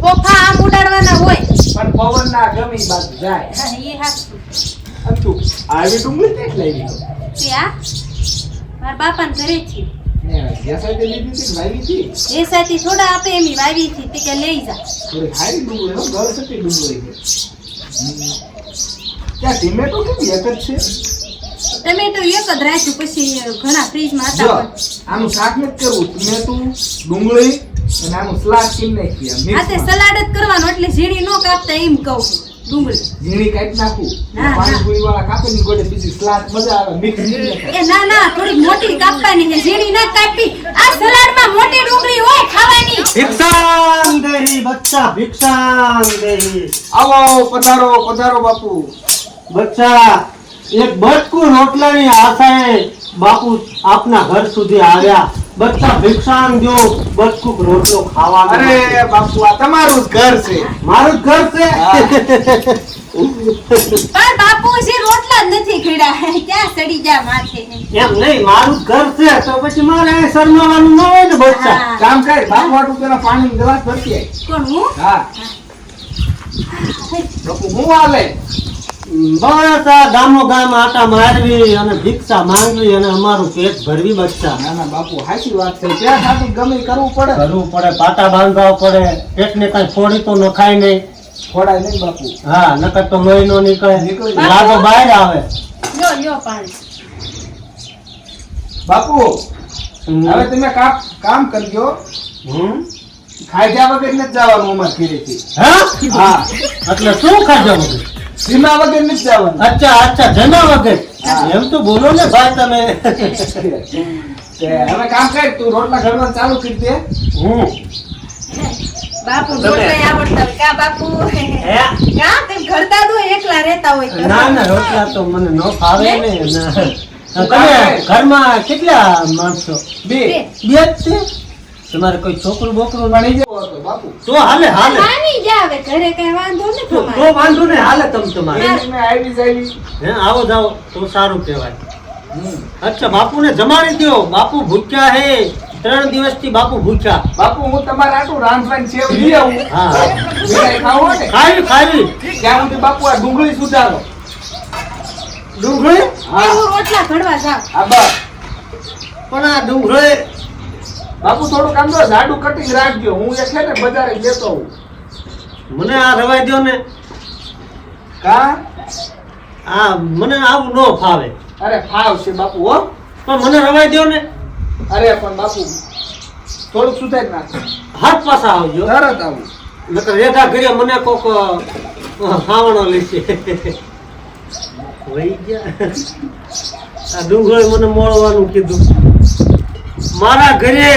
કોફા આમ ઉડાડવાના હોય. પણ પવન ના ગમે બાજુ જાય. હા, એ. અને તું આવી ડુંગળી તે લઈ લીધો તે આ મારા બાપાને ઘરે ને હો ડુંગળી છે. ટમેટો એક જ રાખ્યું પછી ઘણા ફ્રીજમાં જો હતા આનું શાક નથી કરવું ટમેટું ડુંગળી અને આનું સલાડ કેમ નાખી આમ આ તે સલાડ જ કરવાનો એટલે ઝીણી નો કાપતા એમ કહું ડુંગળી. ઝીણી કાઢી નાખું. ના, ના. પાણીપુરી વાળા કાપે ને ગોળે બીજી સલાડ મજા આવે મિક્સ એ ના ના થોડીક મોટી કાપવાની છે ઝીણી ના કાપી. આ સલાડમાં મોટી ડુંગળી હોય ખાવાની. ભિક્ષાન દેહી બચ્ચા ભિક્ષાન દેહી આવો પધારો પધારો બાપુ. બચ્ચા એક બટકું રોટલાની આશાએ બાપુ આપના ઘર સુધી આવ્યા. બચ્ચા ભિક્ષાન જો બટકુક રોટલો ખાવા અરે બાપુ આ તમારું જ ઘર છે. મારું ઘર છે? પણ બાપુજી રોટલા નથી ખીડા ક્યાં સડી જા માથે? એમ નહીં મારું ઘર છે તો પછી મારે શરમાવાનું ન હોય ને બચ્ચા. કામ કર બાપુ હાટુ પેલા પાણી ગ્લાસ ભરતી. કોણ હું? હા. બાપુ હું આલે બસ આ ગામો ગામ આટા મારવી અને ભિક્ષા માંગવી અને અમારું પેટ ભરવી બચ્ચા. ના ના બાપુ સાચી વાત છે. ત્યાં ખાતું ગમે કરવું પડે. કરવું પડે પાટા બાંધવા પડે. પેટને કઈ ફોડી તો નખાય નહીં. ફોડાય નહીં બાપુ. હા નકર તો મહિનો નીકળે. લાગો બહાર આવે. લ્યો લ્યો પાણી. બાપુ હવે તમે કામ કામ કરજો. હમ? ખાધ્યા વગર નથી જવાનું અમારે ઘરેથી. હા? હા. એટલે શું ખાધો બધું સીમા વગર નથી જવાનું. અચ્છા અચ્છા જમા વગર. એમ તો બોલો ને ભાઈ તમે. હવે કામ કર તું રોટલા ઘડવા ચાલુ કરી દે. હું? બાપુ રોટલા આવડતા હોય. કા બાપુ? કા? તેમ ઘરતા તો એકલા રહેતા હોય. ના ના રોટલા તો મને ન ફાવે ને. તમે ઘરમાં કેટલા માણસો? બે. બે. બે જ છે? તમારે કોઈ છોકરું બોકરું ભણી જવો હતો બાપુ. તો હાલે હાલે. માની જાવે ઘરે કઈ વાંધો નથી તો તો વાંધો ને હાલે તમ તમારે. મે આવી જાય હે આવો જાઓ તો સારું કહેવાય. અચ્છા અચ્છા બાપુને જમાડી દ્યો. બાપુ ભૂખ્યા હે. ત્રણ દિવસથી બાપુ ભૂખ્યા. બાપુ હું તમારે આટું રાંધવાની સેવ લઈ આવું. હા. ખાવો ને? ખાવી ખાવી. ત્યાં સુધી બાપુ આ ડુંગળી સુધારો. ડુંગળી? હા. રોટલા ઘડવા જાઉં આ બસ. પણ આ ડુંગળી બાપુ થોડુંક આમ તો જાડું કટિંગ રાખજો. હું એ છે ને બજારે લેતો હું મને આ રવાઈ દ્યો ને. કા? આ મને આવું ન ફાવે. અરે ફાવશે બાપુ હો. પણ મને રવાઈ દ્યો ને. અરે પણ બાપુ થોડુંક સુધારી નાખો હાથ પાછા આવજો. તરત આવું. નકર રેખા ઘરે મને કોક ખાવણો લેશે. વહી ગયા. આ ડુંગળી મને મોળવાનું કીધું. મારા ઘરે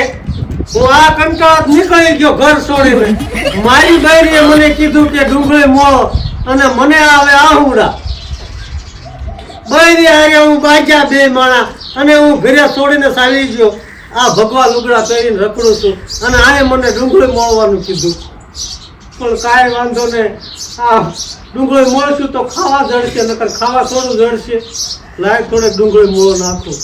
હું આ કંટાળ નીકળી ગયો ઘર છોડીને. મારી બહેરીએ મને કીધું કે ડુંગળી મોળો અને મને આવે આહુડા. બહેરી હારે હું બાજ્યા બે માણા અને હું ઘરે છોડીને ચાલી ગયો. આ ભગવા લુગડા પહેરીને રખડું છું અને આને મને ડુંગળી મોળવાનું કીધું. પણ કાંઈ વાંધો ને આ ડુંગળી મોળશું તો ખાવા જડશે નકર ખાવા થોડું જડશે લાય થોડે ડુંગળી મોળો નાખું.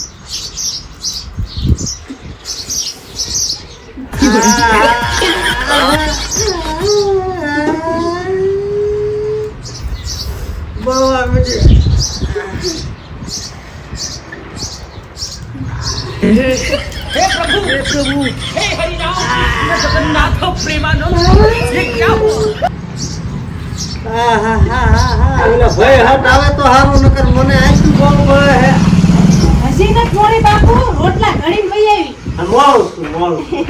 બહુ આવે છે. હા, હા, હા, હા, હા. ઓલા ભાઈ હાથ આવે તો હારું નકર મને આંખી બહુ વળે હે. હજી નથી મોડી બાપુ રોટલા ઘડીને વહી આવી. મોળું છું, મોળું છું.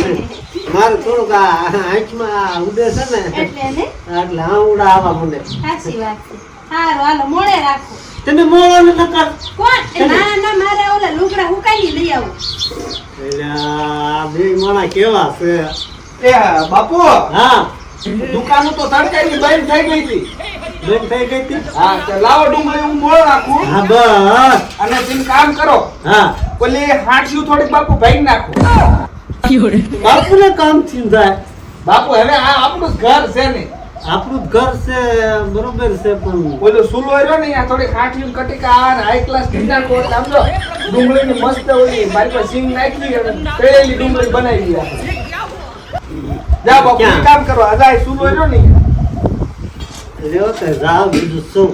મારું થોડુંક આ આંખમાં ઉડે છે ને. એટલે ને? એટલે આંવડા આવા મને. સાચી વાત છે. હારું હાલો મોડે રાખો. તમે મોડો ન નકર. કોણ? ના ના મારે ઓલા લુગડા હુકાઈ લઈ આવો. બે મોણા કેવા છે? એ બાપુ હા. દુકાનો તો તડકાઈ બંધ થઈ ગઈ હતી. બેન થઈ ગઈ હતી? હા તો લાવો ડુંગળી હું મોડો નાખું હા બસ. અને તમે કામ કરો. હા. ઓલી હાંઠિયું થોડીક બાપુ ભાઈ નાખો. બાપુને કામ થયું થાય. બાપુ હવે આ આપણું ઘર છે ને. આપણું ઘર છે બરોબર છે પણ ઓલો સુલો રહ્યો ને આ થોડી હાંઠિયું કટિકા આ હાઈ ક્લાસ ઢીંડા કોટ સમજો ડુંગળીની મસ્ત ઓલી મારી પાસે સિંગ નાખી અને પેળેલી ડુંગળી બનાવી દીધી જા બાપુ કામ કરો આ જાય સુલો રહ્યો ને. લ્યો તે જા બીજું શું?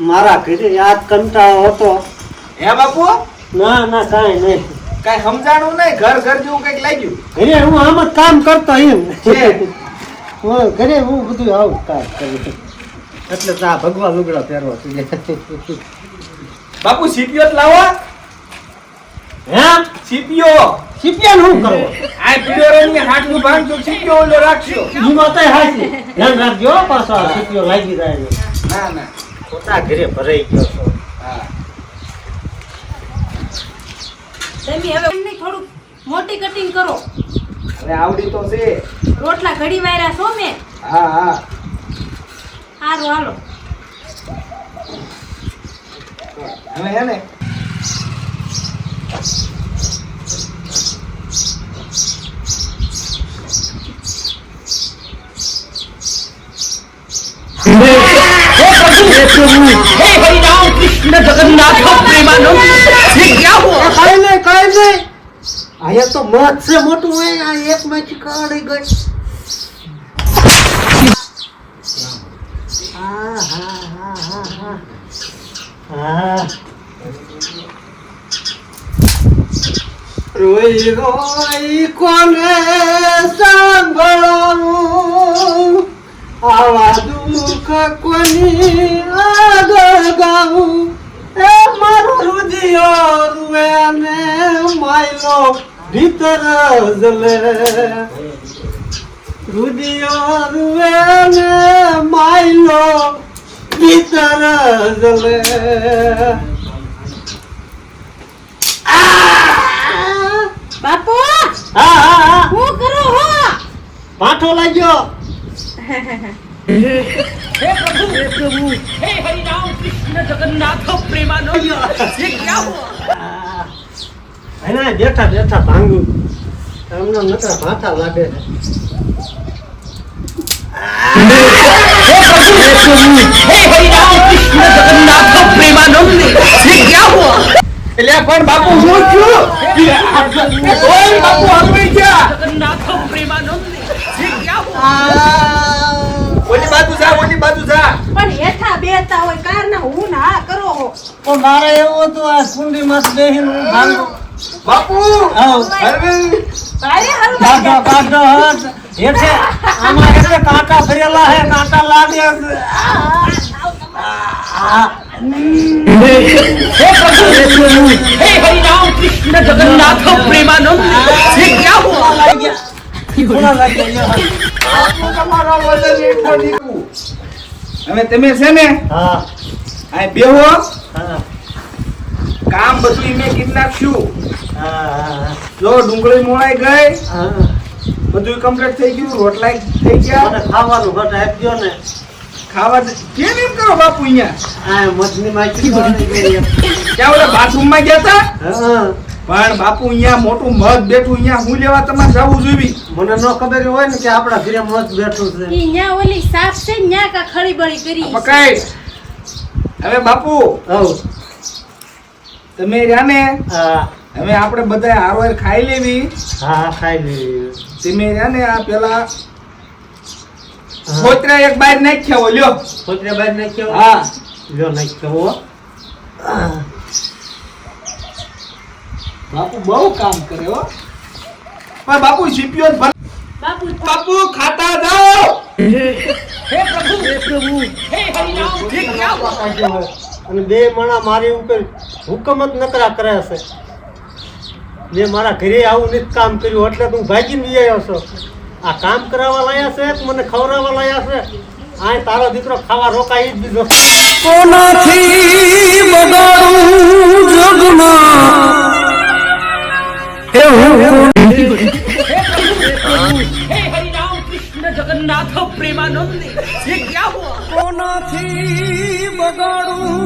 મારા ઘરે યાદ કંટાળો હતો. હે બાપુ? ના ના કાંઈ નહીં. કાંઈ સમજાણું નહીં? ઘર ઘર જેવું કંઈક લાગ્યું? ઘરે હું આમ જ કામ કરતો એમ. હું ઘરે હું બધું આવું કામ કરું એટલે તો આ ભગવાન લુગડા પહેરવા છે. બાપુ સીપીઓ લાવવા લાવો. હે? સીપીઓ. સીપીઓ શું કરો આ પીળો રંગની હાથનું ભાંગજો સીપીઓ ઓલો રાખજો. એમાં માતા હાચી. ધ્યાન રાખજો હો પાછો આ સીપિયો લાગી જાય. ના ના. પોતા ઘરે ભરાઈ ગયો છો. હા. તમે હવે એમને થોડુંક મોટી કટિંગ કરો. હવે આવડી તો છે. રોટલા ઘડી વાયરા છો મે હા હા. સારું હાલો. હવે હે ને? કાંઈ નહીં કાંઈ નહીં. અહીંયા તો મત છે, મોટું હોય, આ એક માંથી કાઢી ગઈ હા હા હા હા. હા. રોઈ રોઈ કોને ભીતર જલે રુદિયો રૂવે ને માયલો ભીતર જલે! બાપુ હા હા હા હું કરો હો પાઠો લાગ્યો એને બેઠા બેઠા ભાંગું. એમના નકરા માથા લાગે એટલે પણ બાપુ શું થયું બાપુ હલવાઈ ગયા ઓલી બાજુ જા ઓલી બાજુ જા. પણ હેઠા બેતા હોય કાર ના હું ના કરો હો. મારે એવું હતું આ કુંડી માં બેહીને હું ભાંગું. બાપુ કાઢો હાથ. હેઠે આમાં હેઠે કાંટા ભરેલા હે કાંટા લાગે આ. પૂરા લાગ્યા. પૂરા લાગ્યા. તમારા વજન એટલો નીકળું. હવે તમે છે ને હા. આ બેહો. હા. કામ બધું મેં કીધું નાખ્યું. જો ડુંગળી મોળાઈ ગઈ હા બધું કમ્પ્લીટ થઈ ગયું રોટલા થઈ ગયા. ખાવાનું ઘટ ગયો ને. ખાવા કેમ એમ કરો બાપુ અહીંયા? આ બની ગઈ. ક્યાં ઓલા બાથરૂમમાં ગયા હતા હા. પણ બાપુ અહીંયા મોટું મધ બેઠું અહીંયા હું લેવા તમારે જવું જોઈએ? મને ન ખબર હોય ને કે આપણા ઘરે મધ બેઠું છે. અહીંયા ઓલી સાફ છે ન્યા કા ખડી બળી કરી પકાઈ હવે બાપુ હવ. તમે રહ્યા ને? હવે આપણે બધા હારવાર ખાઈ લેવી. હા ખાઈ લેવી. તમે રહ્યા ને આ પેલા ખોતરા એક બાર નાખ્યા હોય લ્યો. ખોતરા બાર નાખ્યો હા? લ્યો નાખ્યો હો. બાપુ બહુ કામ કરે હો. પણ બાપુ સીપીઓ બાપુ બાપુ ખાતા જાઓ. અને બે માણા મારી ઉપર હુકમ જ નકરા કરે છે. મેં મારા ઘરે આવું નથી કામ કર્યું એટલે હું ભાગીને બી આવ્યો છો. આ કામ કરાવવા લાયા છે કે મને ખવડાવવા લાયા છે? આ તારો દીકરો ખાવા રોકાઈ જ દીધો. કોનાથી બગાડું જગમાં? એવું કોનાથી બગાડું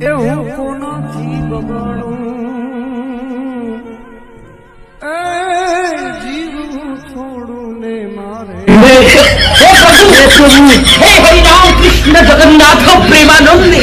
એવું કોનાથી બગાડું એ જીવ છોડું ને મારે. હે હરિરામ કૃષ્ણ જગન્નાથ પ્રેમાનંદ